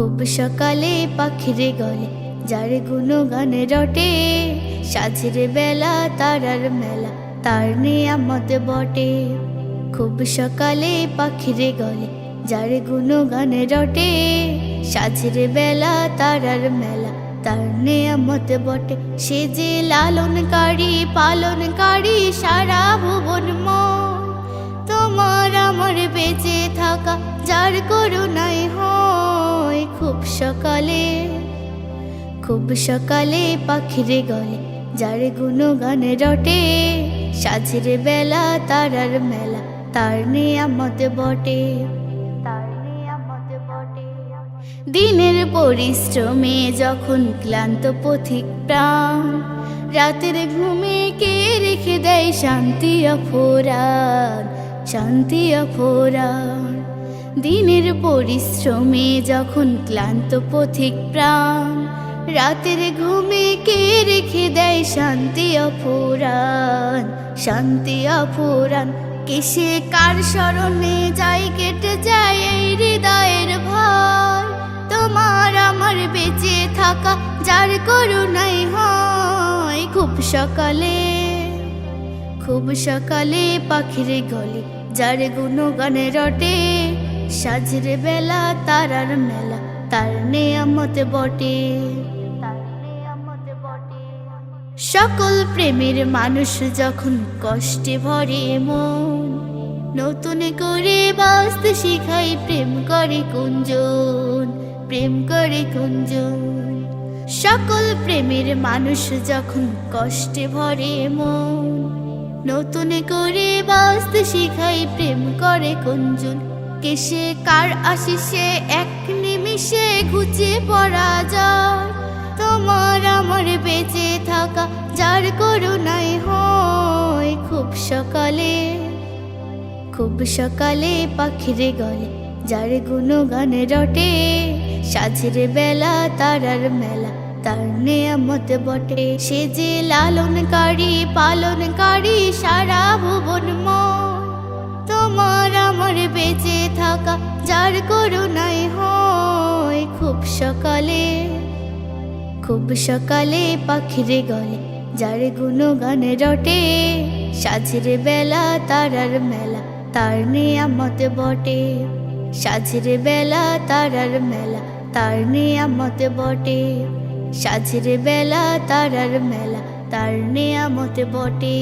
খুব সকালে পাখিরে গলে, যার গুণগান রটে। সাঝের বেলা তারার মেলা, তার নিয়ামত বটে। খুব সকালে পাখিরে গলে, যার গুণগান রটে। সাঝের বেলা তারার মেলা, তার নিয়ামত বটে। সে যে লালনকারী, পালনকারী, সারা ভুবন তোমার আমার বেঁচে থাকা, যার করুণাই হয় সকালে, খুব সকালে পাখিরে গলে, যার গুণগান রটে। সাঝের বেলা তারার মেলা, তার নিয়ামত বটে। দিনের পরিশ্রমে যখন ক্লান্ত পথিক প্রাণ, রাতের ঘুমে কে রেখে দেয় শান্তি অফোরান শান্তি অফোরান দিনের পরিশ্রমে যখন ক্লান্ত পথিক প্রাণ, রাতের ঘুমে কে রেখে দেয় শান্তি অফুরান শান্তি অফুরান কিসে কার স্মরণে যাই কেটে যায় এই হৃদয়ের ভয়? তোমার আমার বেঁচে থাকা, যার করুণাই হয়, খুব সকালে খুব সকালে পাখির গলি, যার গুণগানে রটে সাজের বেলা, তারার মেলা, তার নেয়ামত বটে। সকল প্রেমের মানুষ যখন কষ্টে ভরে মন, নতুন করে বাঁচতে শিখাই প্রেম করে কুঞ্জন প্রেম করে কুঞ্জন সকল প্রেমের মানুষ যখন কষ্টে ভরে মন, নতুন করে বাঁচতে শিখাই প্রেম করে কুঞ্জন কেসে কার আশিসে এক নিমিষে ঘুচে পড়া যায়। তোমার আমার বেঁচে থাকা যার করুণাই হয়। খুব সকালে খুব সকালে পাখিরে গলে যার গুণগান রটে। সাঝের বেলা তারার মেলা তার নেয়ামত বটে। সে যে লালনকারী, পালনকারী, সারা যার করুণাই হয় খুব সকালে খুব সকালে পাখিরে গলে, যার গুণগান রটে সাঝের বেলা তারার মেলা, তার নিয়ামত বটে। সাঝের বেলা তারার মেলা, তার নিয়ামত বটে। সাঝের বেলা তারার মেলা, তার নিয়ামত বটে।